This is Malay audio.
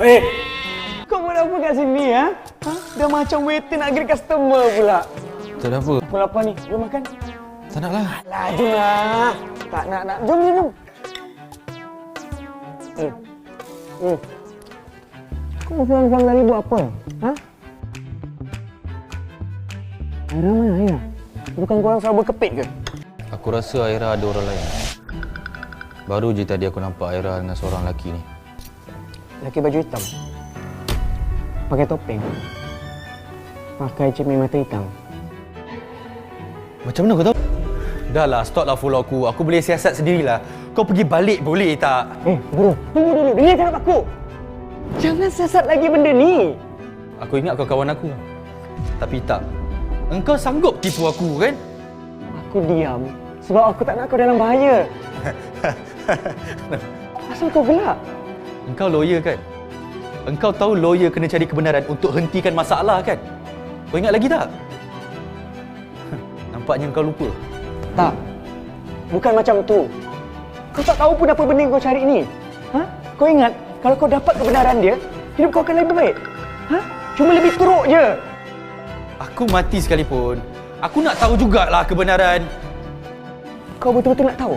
Eh, kau buat apa kat sini ha? ha? Dah macam waiter nak greet customer pula. Tak ada apa. Kau lapar ni, jom makan. Tak nak lah. Alah, jom lah. Tak nak, nak. Jom, jom, jom. Hmm. Hmm. Kau pulang-pulang dari buat apa? Ha? Aira mana Aira? Bukan korang selalu berkepit ke? Aku rasa Aira ada orang lain. Baru je tadi aku nampak Aira dengan seorang lelaki ni. Laki baju hitam. Pakai topeng. Pakai cermin mata hitam. Macam mana kau tahu? Dah lah, stop lah follow aku. Aku boleh siasat sendirilah. Kau pergi balik boleh tak? Eh, bro, tunggu dulu. Dengar cakap aku. Jangan sesat lagi benda ni. Aku ingat kau kawan aku. Tapi tak. Engkau sanggup tipu aku kan? Aku diam sebab aku tak nak kau dalam bahaya. Asal kau gelak? Engkau lawyer kan? Engkau tahu lawyer kena cari kebenaran untuk hentikan masalah kan? Kau ingat lagi tak? Nampaknya engkau lupa. Tak. Bukan macam tu. Kau tak tahu pun apa benda yang kau cari ni. Ha? Kau ingat kalau kau dapat kebenaran dia, hidup kau akan lebih baik. Ha? Cuma lebih teruk je. Aku mati sekalipun. Aku nak tahu jugalah kebenaran. Kau betul-betul nak tahu?